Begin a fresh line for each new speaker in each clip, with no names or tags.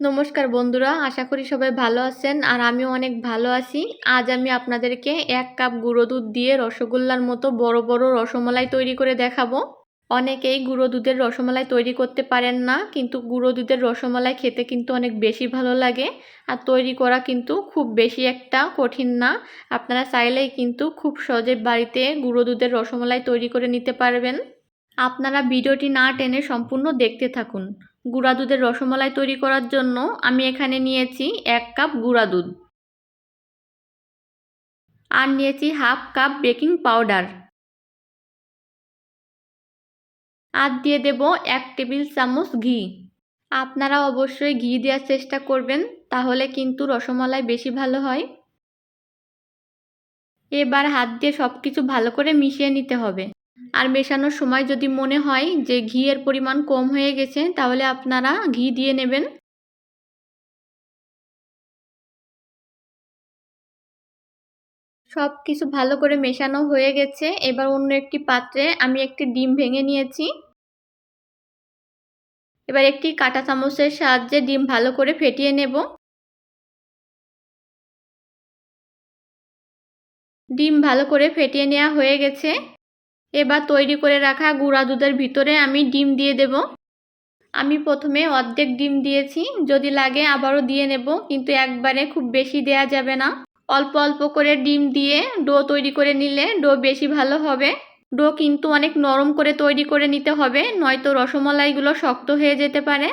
নমস্কার বন্ধুরা, আশা করি সবাই ভালো আছেন আর আমিও অনেক ভালো আছি। আজ আমি আপনাদেরকে এক কাপ গুঁড়ো দুধ দিয়ে রসগোল্লার মতো বড় বড় রসমালাই তৈরি করে দেখাবো। অনেকেই গুঁড়ো দুধের রসমালাই তৈরি করতে পারেন না, কিন্তু গুঁড়ো দুধের রসমালাই খেতে কিন্তু অনেক বেশি ভালো লাগে। আর তৈরি করা কিন্তু খুব বেশি একটা কঠিন না। আপনারা চাইলেই কিন্তু খুব সহজে বাড়িতে গুঁড়ো দুধের রসমালাই তৈরি করে নিতে পারবেন। আপনারা ভিডিওটি না টেনে সম্পূর্ণ দেখতে থাকুন। গুঁড়া দুধের রসমালাই তৈরি করার জন্য আমি এখানে নিয়েছি এক কাপ গুঁড়া দুধ আর নিয়েছি হাফ কাপ বেকিং পাউডার। আর দিয়ে দেব এক টেবিল চামচ ঘি। আপনারা অবশ্যই ঘি দেওয়ার চেষ্টা করবেন, তাহলে কিন্তু রসমালাই বেশি ভালো হয়। এবার হাত দিয়ে সব কিছু ভালো করে মিশিয়ে নিতে হবে। আর মেশানোর সময় যদি মনে হয় যে ঘিয়ের পরিমাণ কম হয়ে গেছে, তাহলে আপনারা ঘি দিয়ে নেবেন। সব কিছু ভালো করে মেশানো হয়ে গেছে। এবার অন্য একটি পাত্রে আমি একটি ডিম ভেঙে নিয়েছি। এবার একটি কাঁটা চামচের সাহায্যে ডিম ভালো করে ফেটিয়ে নেব। ডিম ভালো করে ফেটিয়ে নেওয়া হয়ে গেছে। এবার তৈরি করে রাখা গুঁড়া দুধের ভিতরে আমি ডিম দিয়ে দেব। আমি প্রথমে অর্ধেক ডিম দিয়েছি, যদি লাগে আবারও দিয়ে নেব, কিন্তু একবারে খুব বেশি দেয়া যাবে না। অল্প অল্প করে ডিম দিয়ে ডো তৈরি করে নিলে ডো বেশি ভালো হবে। ডো কিন্তু অনেক নরম করে তৈরি করে নিতে হবে, নয়তো রসমালাইগুলো শক্ত হয়ে যেতে পারে।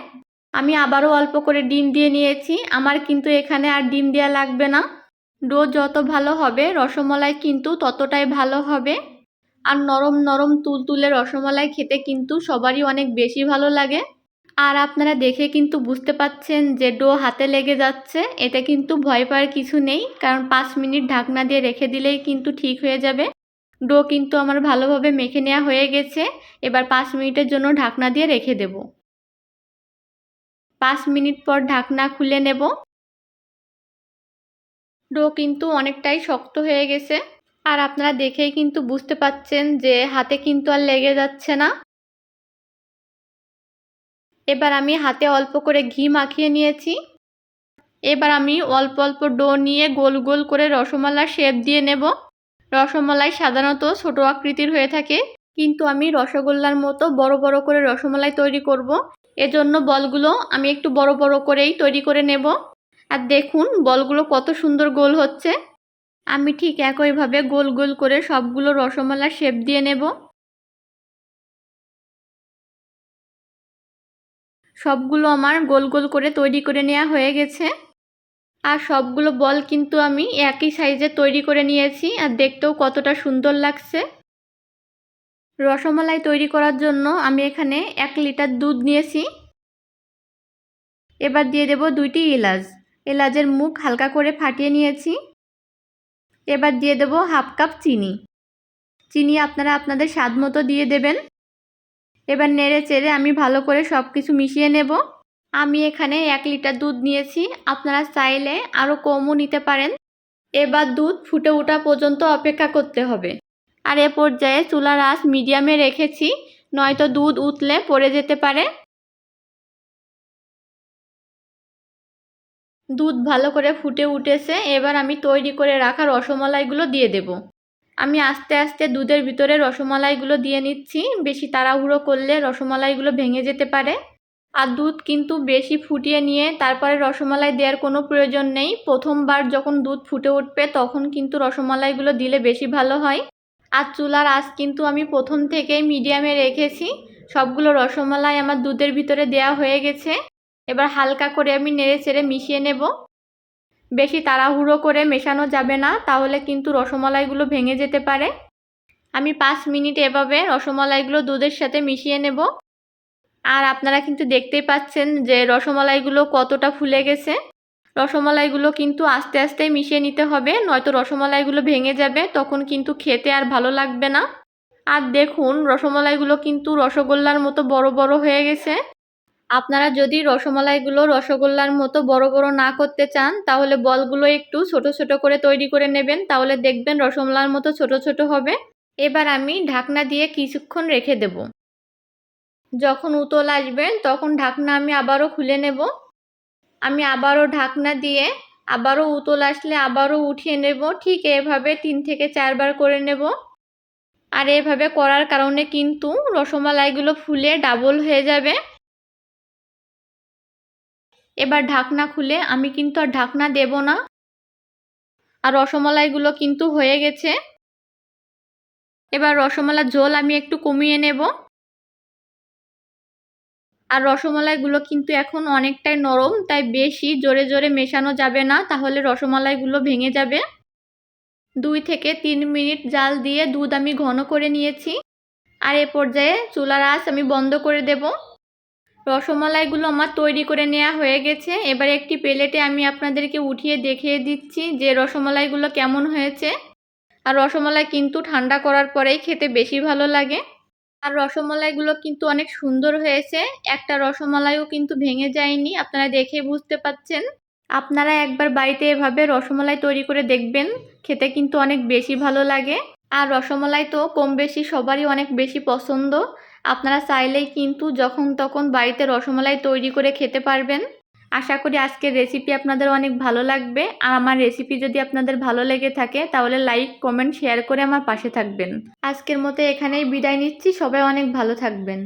আমি আবারও অল্প করে ডিম দিয়ে নিয়েছি, আমার কিন্তু এখানে আর ডিম দেওয়া লাগবে না। ডো যত ভালো হবে, রসমালাই কিন্তু ততটাই ভালো হবে। আর নরম নরম তুলতুলে রসমালাই খেতে কিন্তু সবারই অনেক বেশি ভালো লাগে। আর আপনারা দেখে কিন্তু বুঝতে পাচ্ছেন যে ডো হাতে লেগে যাচ্ছে, এতে কিন্তু ভয় পাওয়ার কিছু নেই, কারণ পাঁচ মিনিট ঢাকনা দিয়ে রেখে দিলেই কিন্তু ঠিক হয়ে যাবে। ডো কিন্তু আমার ভালোভাবে মেখে নেওয়া হয়ে গেছে, এবার পাঁচ মিনিটের জন্য ঢাকনা দিয়ে রেখে দেব। পাঁচ মিনিট পর ঢাকনা খুলে নেব। ডো কিন্তু অনেকটাই শক্ত হয়ে গেছে। আর আপনারা দেখেই কিন্তু বুঝতে পাচ্ছেন যে হাতে কিন্তু আর লেগে যাচ্ছে না। এবার আমি হাতে অল্প করে ঘি মাখিয়ে নিয়েছি। এবার আমি অল্প অল্প ডো নিয়ে গোল গোল করে রসমালাই শেপ দিয়ে নেব। রসমালাই সাধারণত ছোট আকৃতির হয়ে থাকে, কিন্তু আমি রসগোল্লার মতো বড় বড় করে রসমালাই তৈরি করব। এজন্য বলগুলো আমি একটু বড় বড় করেই তৈরি করে নেব। আর দেখুন বলগুলো কত সুন্দর গোল হচ্ছে। আমি ঠিক একইভাবে গোল গোল করে সবগুলো রসমালার শেপ দিয়ে নেব। সবগুলো আমার গোল গোল করে তৈরি করে নেওয়া হয়ে গেছে। আর সবগুলো বল কিন্তু আমি একই সাইজে তৈরি করে নিয়েছি আর দেখতেও কতটা সুন্দর লাগছে। রসমালাই তৈরি করার জন্য আমি এখানে এক লিটার দুধ নিয়েছি। এবার দিয়ে দেব দুইটি এলাচ। এলাচের মুখ হালকা করে ফাটিয়ে নিয়েছি। এবার দিয়ে দেব হাফ কাপ চিনি। চিনি আপনারা আপনাদের স্বাদ মতো দিয়ে দেবেন। এবার নেড়ে চেড়ে আমি ভালো করে সব কিছু মিশিয়ে নেব। আমি এখানে এক লিটার দুধ নিয়েছি, আপনারা চাইলে আরও কমও নিতে পারেন। এবার দুধ ফুটে ওঠা পর্যন্ত অপেক্ষা করতে হবে। আর এ পর্যায়ে চুলার আঁচ মিডিয়ামে রেখেছি, নয়তো দুধ উতলে পড়ে যেতে পারে। দুধ ভালো করে ফুটে উঠেছে, এবার আমি তৈরি করে রাখা রসমালাইগুলো দিয়ে দেব। আমি আস্তে আস্তে দুধের ভিতরে রসমালাইগুলো দিয়ে নিচ্ছি, বেশি তাড়াহুড়ো করলে রসমালাইগুলো ভেঙে যেতে পারে। আর দুধ কিন্তু বেশি ফুটিয়ে নিয়ে তারপরে রসমালাই দেওয়ার কোনো প্রয়োজন নেই। প্রথমবার যখন দুধ ফুটে উঠবে, তখন কিন্তু রসমালাইগুলো দিলে বেশি ভালো হয়। আর চুলার আঁচ কিন্তু আমি প্রথম থেকেই মিডিয়ামে রেখেছি। সবগুলো রসমালাই আমার দুধের ভিতরে দেওয়া হয়ে গেছে। এবার হালকা করে আমি নেড়ে চেড়ে মিশিয়ে নেব। বেশি তাড়াহুড়ো করে মেশানো যাবে না, তাহলে কিন্তু রসমালাইগুলো ভেঙে যেতে পারে। আমি পাঁচ মিনিট এভাবে রসমালাইগুলো দুধের সাথে মিশিয়ে নেব। আর আপনারা কিন্তু দেখতেই পাচ্ছেন যে রসমালাইগুলো কতটা ফুলে গেছে। রসমালাইগুলো কিন্তু আস্তে আস্তে মিশিয়ে নিতে হবে, নয়তো রসমালাইগুলো ভেঙে যাবে, তখন কিন্তু খেতে আর ভালো লাগবে না। আর দেখুন, রসমালাইগুলো কিন্তু রসগোল্লার মতো বড় বড় হয়ে গেছে। আপনারা যদি রসমালাইগুলো রসগোল্লার মতো বড় বড় না করতে চান, তাহলে বলগুলো একটু ছোট ছোট করে তৈরি করে নেবেন, তাহলে দেখবেন রসমালার মতো ছোট ছোট হবে। এবার আমি ঢাকনা দিয়ে কিছুক্ষণ রেখে দেব। যখন উতল আসবেন, তখন ঢাকনা আমি আবারও খুলে নেব। আমি আবারও ঢাকনা দিয়ে আবারও উতল আসলে আবারও উঠিয়ে নেব। ঠিক এভাবে তিন থেকে চারবার করে নেব। আর এভাবে করার কারণে কিন্তু রসমালাইগুলো ফুলে ডাবল হয়ে যাবে। এবার ঢাকনা খুলে আমি কিন্তু আর ঢাকনা দেব না। আর রসমালাইগুলো কিন্তু হয়ে গেছে। এবার রসমালার ঝোল আমি একটু কমিয়ে নেব। আর রসমালাইগুলো কিন্তু এখন অনেকটাই নরম, তাই বেশি জোরে জোরে মেশানো যাবে না, তাহলে রসমালাইগুলো ভেঙে যাবে। দুই থেকে তিন মিনিট জাল দিয়ে দুধ আমি ঘন করে নিয়েছি। আর এ পর্যায়ে চুলার আঁচ আমি বন্ধ করে দেব। রসমালাইগুলো আমার তৈরি করে নেওয়া হয়ে গেছে। এবার একটি প্লেটে আমি আপনাদেরকে উঠিয়ে দেখিয়ে দিচ্ছি যে রসমালাইগুলো কেমন হয়েছে। আর রসমালাই কিন্তু ঠান্ডা করার পরেই খেতে বেশি ভালো লাগে। আর রসমালাইগুলো কিন্তু অনেক সুন্দর হয়েছে। একটা রসমালাইও কিন্তু ভেঙে যায়নি, আপনারা দেখে বুঝতে পাচ্ছেন। আপনারা একবার বাড়িতে এভাবে রসমালাই তৈরি করে দেখবেন, খেতে কিন্তু অনেক বেশি ভালো লাগে। আর রসমালাই তো কম বেশি সবারই অনেক বেশি পছন্দ। আপনারা চাইলেই কিন্তু যখন তখন বাড়িতে রসমালাই তৈরি করে খেতে পারবেন। আশা করি আজকের রেসিপি আপনাদের অনেক ভালো লাগবে। আর আমার রেসিপি যদি আপনাদের ভালো লেগে থাকে, তাহলে লাইক কমেন্ট শেয়ার করে আমার পাশে থাকবেন। আজকের মতো এখানেই বিদায় নিচ্ছি। সবাই অনেক ভালো থাকবেন।